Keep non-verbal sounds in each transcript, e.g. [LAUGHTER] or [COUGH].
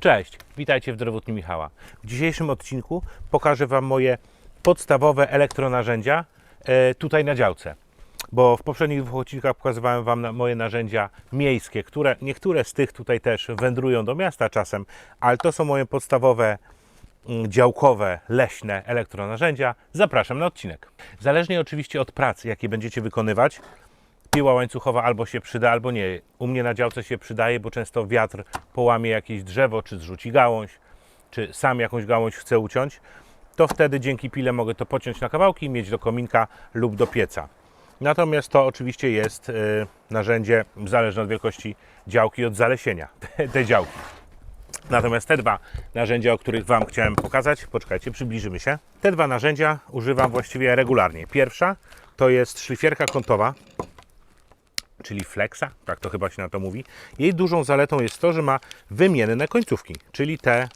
Cześć, witajcie w Drewutni Michała. W dzisiejszym odcinku pokażę Wam moje podstawowe elektronarzędzia e, tutaj na działce. Bo w poprzednich dwóch odcinkach pokazywałem Wam moje narzędzia miejskie, które niektóre z tych tutaj też wędrują do miasta czasem, ale to są moje podstawowe mm, działkowe, leśne elektronarzędzia. Zapraszam na odcinek. Zależnie oczywiście od pracy, jakie będziecie wykonywać, piła łańcuchowa albo się przyda, albo nie. U mnie na działce się przydaje, bo często wiatr połamie jakieś drzewo, czy zrzuci gałąź, czy sam jakąś gałąź chce uciąć, to wtedy dzięki pile mogę to pociąć na kawałki i mieć do kominka lub do pieca. Natomiast to oczywiście jest y, narzędzie zależne od wielkości działki, od zalesienia [LAUGHS] tej działki. Natomiast te dwa narzędzia, o których Wam chciałem pokazać, poczekajcie, przybliżymy się. Te dwa narzędzia używam właściwie regularnie. Pierwsza to jest szlifierka kątowa, czyli flexa, tak to chyba się na to mówi. Jej dużą zaletą jest to, że ma wymienne końcówki, czyli te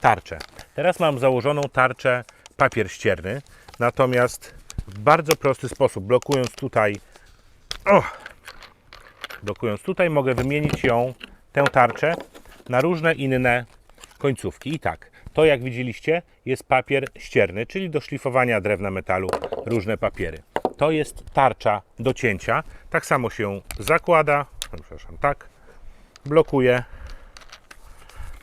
tarcze. Teraz mam założoną tarczę papier ścierny, natomiast w bardzo prosty sposób, blokując tutaj, blokując tutaj, mogę wymienić ją, tę tarczę, na różne inne końcówki. I tak, to jak widzieliście, jest papier ścierny, czyli do szlifowania drewna metalu, różne papiery. To jest tarcza do cięcia. Tak samo się zakłada. Przepraszam, tak. Blokuje.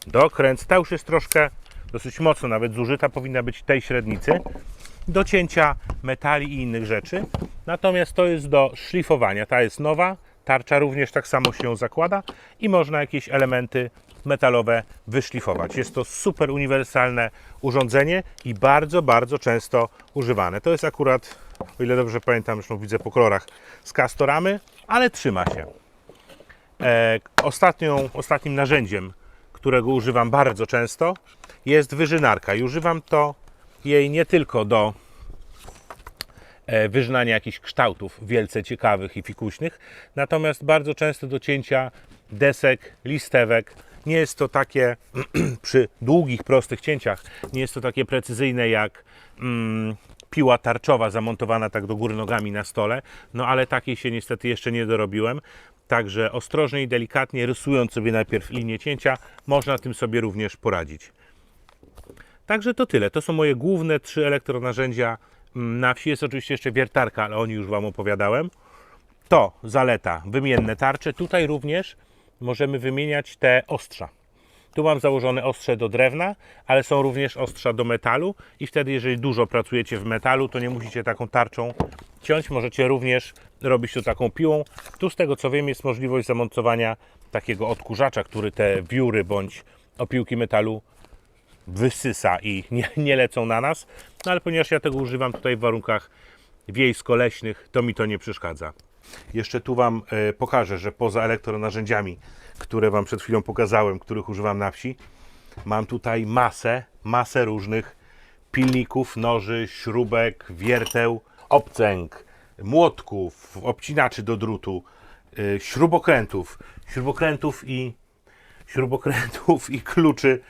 Dokręc. Ta już jest troszkę dosyć mocno, nawet zużyta powinna być tej średnicy. Do cięcia metali i innych rzeczy. Natomiast to jest do szlifowania. Ta jest nowa. Tarcza również tak samo się zakłada i można jakieś elementy metalowe wyszlifować. Jest to super uniwersalne urządzenie i bardzo, bardzo często używane. To jest akurat, o ile dobrze pamiętam, zresztą widzę po kolorach, z Castoramy, ale trzyma się. E, ostatnią, ostatnim narzędziem, którego używam bardzo często, jest wyżynarka i używam to jej nie tylko do e, wyżynania jakichś kształtów wielce ciekawych i fikuśnych, natomiast bardzo często do cięcia desek, listewek. Nie jest to takie [CLEARS THROAT] przy długich, prostych cięciach, nie jest to takie precyzyjne jak mm, piła tarczowa zamontowana tak do góry nogami na stole, no ale takiej się niestety jeszcze nie dorobiłem. Także ostrożnie i delikatnie, rysując sobie najpierw linię cięcia, można tym sobie również poradzić. Także to tyle. To są moje główne trzy elektronarzędzia mm, na wsi. Jest oczywiście jeszcze wiertarka, ale o niej już Wam opowiadałem. To zaleta, wymienne tarcze. Tutaj również możemy wymieniać te ostrza. Tu mam założone ostrze do drewna, ale są również ostrza do metalu i wtedy jeżeli dużo pracujecie w metalu, to nie musicie taką tarczą ciąć. Możecie również robić to taką piłą. Tu z tego co wiem jest możliwość zamontowania takiego odkurzacza, który te wióry bądź opiłki metalu wysysa i nie, nie lecą na nas. No ale ponieważ ja tego używam tutaj w warunkach wiejsko-leśnych, to mi to nie przeszkadza. Jeszcze tu Wam e, pokażę, że poza elektronarzędziami, które Wam przed chwilą pokazałem, których używam na wsi, mam tutaj masę, masę różnych pilników, noży, śrubek, wierteł, obcęg, młotków, obcinaczy do drutu, e, śrubokrętów, śrubokrętów i śrubokrętów i kluczy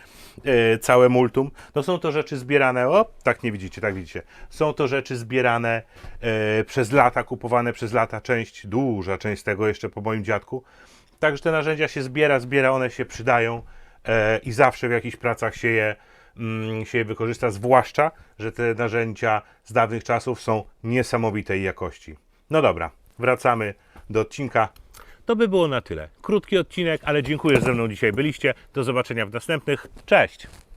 całe multum. No są to rzeczy zbierane, o, tak nie widzicie, tak widzicie. Są to rzeczy zbierane e, przez lata, kupowane przez lata, część, duża część tego jeszcze po moim dziadku. Także te narzędzia się zbiera, zbiera, one się przydają e, i zawsze w jakichś pracach się je, mm, się je wykorzysta, zwłaszcza, że te narzędzia z dawnych czasów są niesamowitej jakości. No dobra, wracamy do odcinka. To by było na tyle. Krótki odcinek, ale dziękuję, że ze mną dzisiaj byliście. Do zobaczenia w następnych. Cześć!